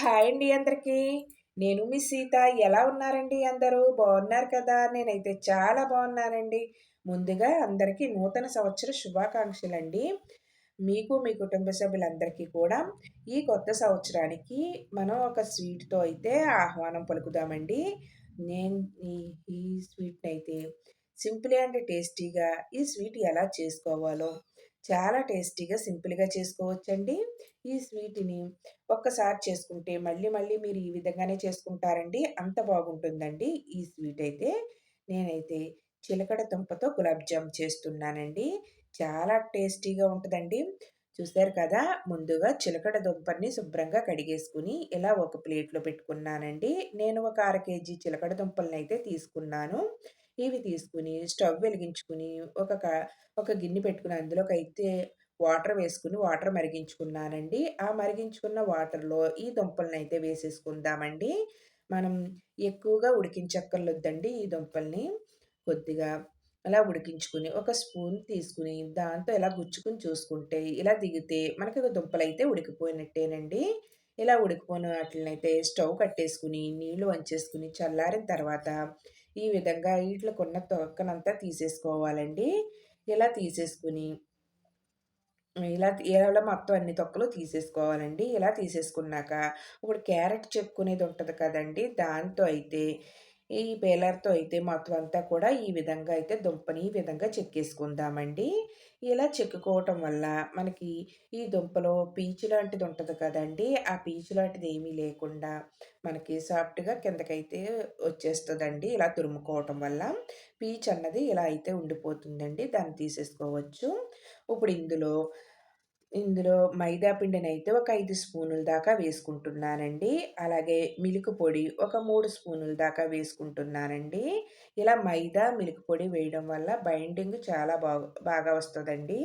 Hi అండి అందరికీ. నేను మీ సీత. ఎలా ఉన్నారండి అందరూ? బాగున్నారు కదా! నేనైతే చాలా బాగున్నానండి. ముందుగా అందరికీ నూతన సంవత్సర శుభాకాంక్షలండి. మీకు, మీ కుటుంబ సభ్యులందరికీ కూడా ఈ కొత్త సంవత్సరానికి మనం ఒక స్వీట్‌తో అయితే ఆహ్వానం పలుకుదామండి. నేను ఈ ఈ అయితే సింపుల్ అండ్ టేస్టీగా ఈ స్వీట్ ఎలా చేసుకోవాలో చాలా టేస్టీగా, సింపుల్‌గా చేసుకోవచ్చండి. ఈ స్వీట్‌ని ఒక్కసారి చేసుకుంటే మళ్ళీ, మళ్ళీ మీరు ఈ విధంగానే చేసుకుంటారండి. అంత బాగుంటుందండి ఈ స్వీట్ అయితే. నేనైతే చిలకడ దుంపతో గులాబ్ జామ్ చేస్తున్నానండి. చాలా టేస్టీగా ఉంటుందండి చూసారు కదా! ముందుగా చిలకడ దుంపని శుభ్రంగా కడిగేసుకొని, ఇలా ఒక ప్లేట్‌లో పెట్టుకున్నానండి. నేను ఒక అర కేజీ చిలకడ అయితే తీసుకున్నాను. ఇవి తీసుకొని స్టవ్ వెలిగించుకొని ఒక ఒక గిన్నె పెట్టుకుని అందులోకి అయితే వాటర్ వేసుకుని వాటర్ మరిగించుకున్నానండి. ఆ మరిగించుకున్న వాటర్‌లో ఈ దుంపలనైతే వేసేసుకుందామండి. మనం ఎక్కువగా ఉడికించక్కర్లొద్దండి ఈ దుంపల్ని. కొద్దిగా అలా ఉడికించుకొని, ఒక స్పూన్ తీసుకొని దాంతో ఇలా గుచ్చుకొని చూసుకుంటే ఇలా దిగితే మనకి దుంపలు అయితే ఉడికిపోయినట్టేనండి. ఇలా ఉడికిపోయిన వాటిలనైతే స్టవ్ కట్టేసుకుని నీళ్ళు వంచేసుకుని చల్లారిన తర్వాత ఈ విధంగా ఈట్లకున్న తొక్కనంతా తీసేసుకోవాలండి. ఇలా తీసేసుకొని ఇలా ఇలా మొత్తం అన్ని తొక్కలు తీసేసుకోవాలండి. ఇలా తీసేసుకున్నాక ఇప్పుడు క్యారెట్ చెప్పుకునేది ఉంటుంది కదండి దాంతో అయితే ఈ పేలర్‌తో అయితే మొత్తం అంతా కూడా ఈ విధంగా అయితే దుంపని ఈ విధంగా చెక్కేసుకుందామండి. ఇలా చెక్కుకోవటం వల్ల మనకి ఈ దుంపలో పీచు లాంటిది ఉంటుంది కదండి ఆ పీచు లాంటిది ఏమీ లేకుండా మనకి సాఫ్ట్‌గా కిందకైతే వచ్చేస్తుందండి ఇలా తురుముకోవటం వల్ల పీచు అన్నది ఇలా అయితే ఉండిపోతుందండి. దాన్ని తీసేసుకోవచ్చు. ఇప్పుడు ఇందులో ఇందులో మైదా పిండినైతే ఒక ఐదు స్పూనుల దాకా వేసుకుంటున్నానండి. అలాగే మిల్క్ పొడి ఒక మూడు స్పూనుల దాకా వేసుకుంటున్నానండి. ఇలా మైదా, మిల్క్ పొడి వేయడం వల్ల బైండింగ్ చాలా బాగా బాగా వస్తుందండి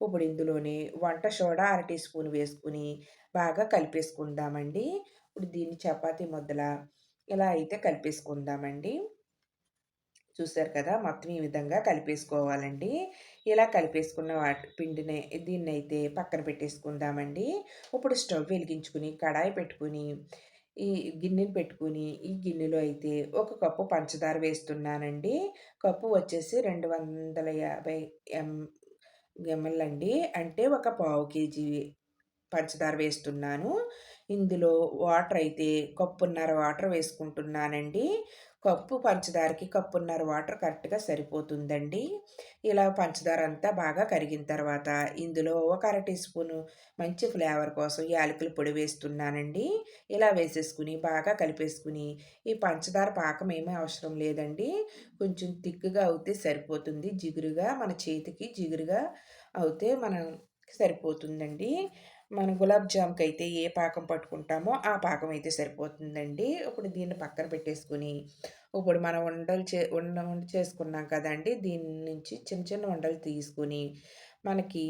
ఇప్పుడు ఇందులోనే వంట సోడా అర టీ స్పూన్ వేసుకుని బాగా కలిపేసుకుందామండి. ఇప్పుడు దీన్ని చపాతీ ముద్దల ఇలా అయితే కలిపేసుకుందామండి. చూసారు కదా! మొత్తం ఈ విధంగా కలిపేసుకోవాలండి. ఇలా కలిపేసుకున్న వాటి పిండిని దీన్నైతే పక్కన పెట్టేసుకుందామండి. ఇప్పుడు స్టవ్ వెలిగించుకొని, కడాయి పెట్టుకుని ఈ గిన్నెని పెట్టుకుని ఈ గిన్నెలో అయితే ఒక కప్పు పంచదార వేస్తున్నానండి. కప్పు వచ్చేసి 250 ఎం ఎంఎల్ అండి. అంటే ఒక పావు కేజీ పంచదార వేస్తున్నాను. ఇందులో వాటర్ అయితే కప్పున్నర వాటర్ వేసుకుంటున్నానండి. కప్పు పంచదారకి కప్పున్నర వాటర్ కరెక్ట్‌గా సరిపోతుందండి. ఇలా పంచదార అంతా బాగా కరిగిన తర్వాత ఇందులో ఒక అర టీ స్పూను మంచి ఫ్లేవర్ కోసం యాలకుల పొడి వేస్తున్నానండి. ఇలా వేసేసుకుని బాగా కలిపేసుకుని ఈ పంచదార పాకం ఏమీ అవసరం లేదండి. కొంచెం థిక్‌గా అవుతే సరిపోతుంది. జిగురుగా మన చేతికి జిగురుగా అవుతే మనం సరిపోతుందండి. మనం గులాబ్ జామ్‌కైతే ఏ పాకం పట్టుకుంటామో ఆ పాకం అయితే సరిపోతుందండి. ఇప్పుడు దీన్ని పక్కన పెట్టేసుకొని, ఇప్పుడు మనం వండలు చే వండ ఉండ చేసుకున్నాం కదండీ! దీని నుంచి చిన్న చిన్న వండలు తీసుకొని, మనకి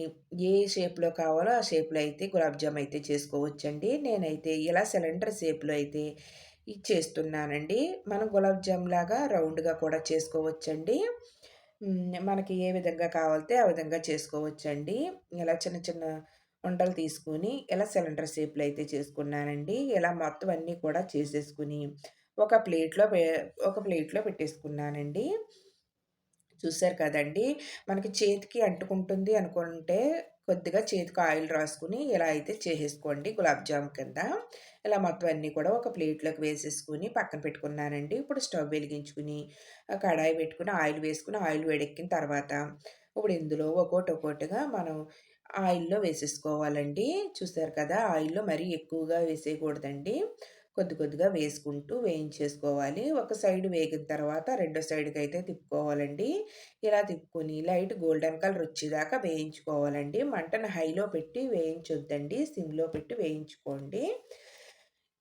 ఏ షేప్‌లో కావాలో ఆ షేప్‌లో అయితే గులాబ్ జామ్ అయితే చేసుకోవచ్చండి. నేనైతే ఇలా సిలిండర్ షేప్‌లో అయితే చేస్తున్నానండి మనం గులాబ్ జామ్ లాగా రౌండ్‌గా కూడా చేసుకోవచ్చండి. మనకి ఏ విధంగా కావాలితే ఆ విధంగా చేసుకోవచ్చండి. ఇలా చిన్న చిన్న ఉండలు తీసుకొని ఇలా సిలిండర్ షేప్‌లో అయితే చేసుకున్నానండి. ఇలా మొత్తం అన్నీ కూడా చేసేసుకొని ఒక ప్లేట్‌లో పే ఒక ప్లేట్‌లో పెట్టేసుకున్నానండి. చూసారు కదండీ! మనకి చేతికి అంటుకుంటుంది అనుకుంటే కొద్దిగా చేతికి ఆయిల్ రాసుకుని ఇలా అయితే చేసేసుకోండి గులాబ్ జామ్ కింద. ఇలా మొత్తం అన్నీ కూడా ఒక ప్లేట్‌లోకి వేసేసుకుని పక్కన పెట్టుకున్నానండి. ఇప్పుడు స్టవ్ వెలిగించుకుని కడాయి పెట్టుకుని ఆయిల్ వేసుకుని ఆయిల్ వేడెక్కిన తర్వాత ఇప్పుడు ఇందులో ఒక్కోటి ఒక్కోటిగా మనం ఆయిల్‌లో వేసేసుకోవాలండి. చూసారు కదా! ఆయిల్‌లో మరీ ఎక్కువగా వేసేయకూడదండి. కొద్ది కొద్దిగా వేసుకుంటూ వేయించేసుకోవాలి. ఒక సైడ్ వేగిన తర్వాత రెండో సైడ్కి అయితే తిప్పుకోవాలండి. ఇలా తిప్పుకొని లైట్ గోల్డెన్ కలర్ వచ్చేదాకా వేయించుకోవాలండి. మంటను హైలో పెట్టి వేయించొద్దండి. సిమ్‌లో పెట్టి వేయించుకోండి.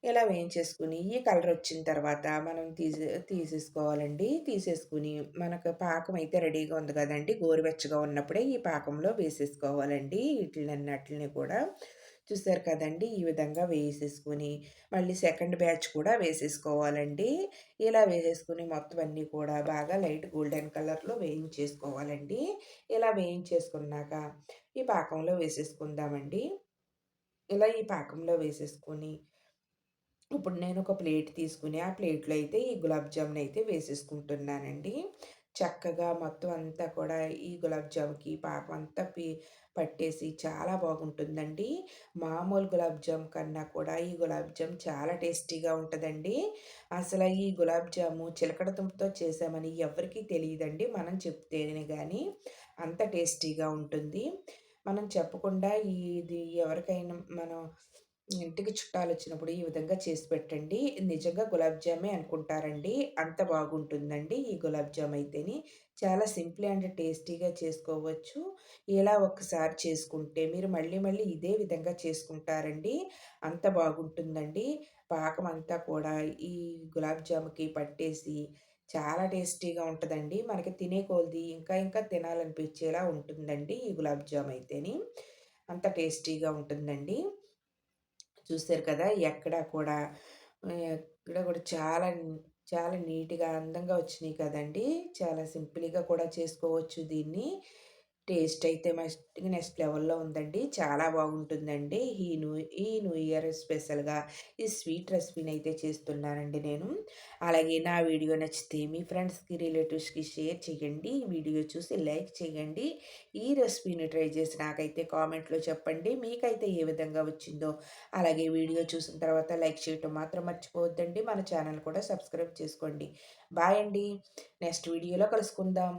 ఇలా వేయించేసుకుని ఈ కలర్ వచ్చిన తర్వాత మనం తీసే తీసేసుకోవాలండి. తీసేసుకొని మనకు పాకం అయితే రెడీగా ఉంది కదండి గోరువెచ్చగా ఉన్నప్పుడే ఈ పాకంలో వేసేసుకోవాలండి. వీటిని కూడా చూసారు కదండి ఈ విధంగా వేసేసుకొని మళ్ళీ సెకండ్ బ్యాచ్ కూడా వేసేసుకోవాలండి. ఇలా వేసేసుకుని మొత్తం అన్నీ కూడా బాగా లైట్ గోల్డెన్ కలర్‌లో వేయించేసుకోవాలండి. ఇలా వేయించేసుకున్నాక ఈ పాకంలో వేసేసుకుందామండి. ఇలా ఈ పాకంలో వేసేసుకొని ఇప్పుడు నేను ఒక ప్లేట్ తీసుకుని ఆ ప్లేట్‌లో అయితే ఈ గులాబ్ జామున్ అయితే వేసేసుకుంటున్నానండి. చక్కగా మొత్తం అంతా కూడా ఈ గులాబ్ జామ్‌కి పాకం అంతా పీ పట్టేసి చాలా బాగుంటుందండి. మామూలు గులాబ్ జామ్ కన్నా కూడా ఈ గులాబ్ జామ్ చాలా టేస్టీగా ఉంటుందండి అసలు ఈ గులాబ్ జాము చిలకడ చేసామని చేశామని ఎవ్వరికీ మనం చెప్తేనే కానీ అంత టేస్టీగా ఉంటుంది. మనం చెప్పకుండా ఇది ఎవరికైనా మనం ఇంటికి చుట్టాలు వచ్చినప్పుడు ఈ విధంగా చేసి పెట్టండి. నిజంగా గులాబ్ జామే అనుకుంటారండి. అంత బాగుంటుందండి ఈ గులాబ్ జామ్ అయితేని. చాలా సింపుల్ అండ్ టేస్టీగా చేసుకోవచ్చు. ఇలా ఒక్కసారి చేసుకుంటే మీరు మళ్ళీ మళ్ళీ ఇదే విధంగా చేసుకుంటారండి. అంత బాగుంటుందండి. పాకం అంతా కూడా ఈ గులాబ్ జామ్‌కి పట్టేసి చాలా టేస్టీగా ఉంటుందండి మనకి తినే కొలది ఇంకా ఇంకా తినాలనిపించేలా ఉంటుందండి ఈ గులాబ్ జామ్ అయితేని. అంత టేస్టీగా ఉంటుందండి. చూశారు కదా! ఎక్కడా కూడా ఆహ్, ఎక్కడ కూడా చాలా చాలా నీట్‌గా, అందంగా వచ్చినాయి కదండీ! చాలా సింపుల్‌గా కూడా చేసుకోవచ్చు దీన్ని. టేస్ట్ అయితే మస్ట్ నెక్స్ట్ లెవెల్‌లో ఉందండి. చాలా బాగుంటుందండి. ఈ న్యూ ఈ న్యూ ఇయర్ స్పెషల్‌గా ఈ స్వీట్ రెసిపీని అయితే చేస్తున్నానండి నేను. అలాగే నా వీడియో నచ్చితే మీ ఫ్రెండ్స్‌కి, రిలేటివ్స్‌కి షేర్ చేయండి. వీడియో చూసి లైక్ చేయండి. ఈ రెసిపీని ట్రై చేసి నాకైతే కామెంట్‌లో చెప్పండి. మీకైతే ఏ విధంగా వచ్చిందో. అలాగే వీడియో చూసిన తర్వాత లైక్ చేయటం మాత్రం మర్చిపోవద్దండి. మన ఛానల్ కూడా సబ్స్క్రైబ్ చేసుకోండి. బాయ్ అండి. నెక్స్ట్ వీడియోలో కలుసుకుందాం.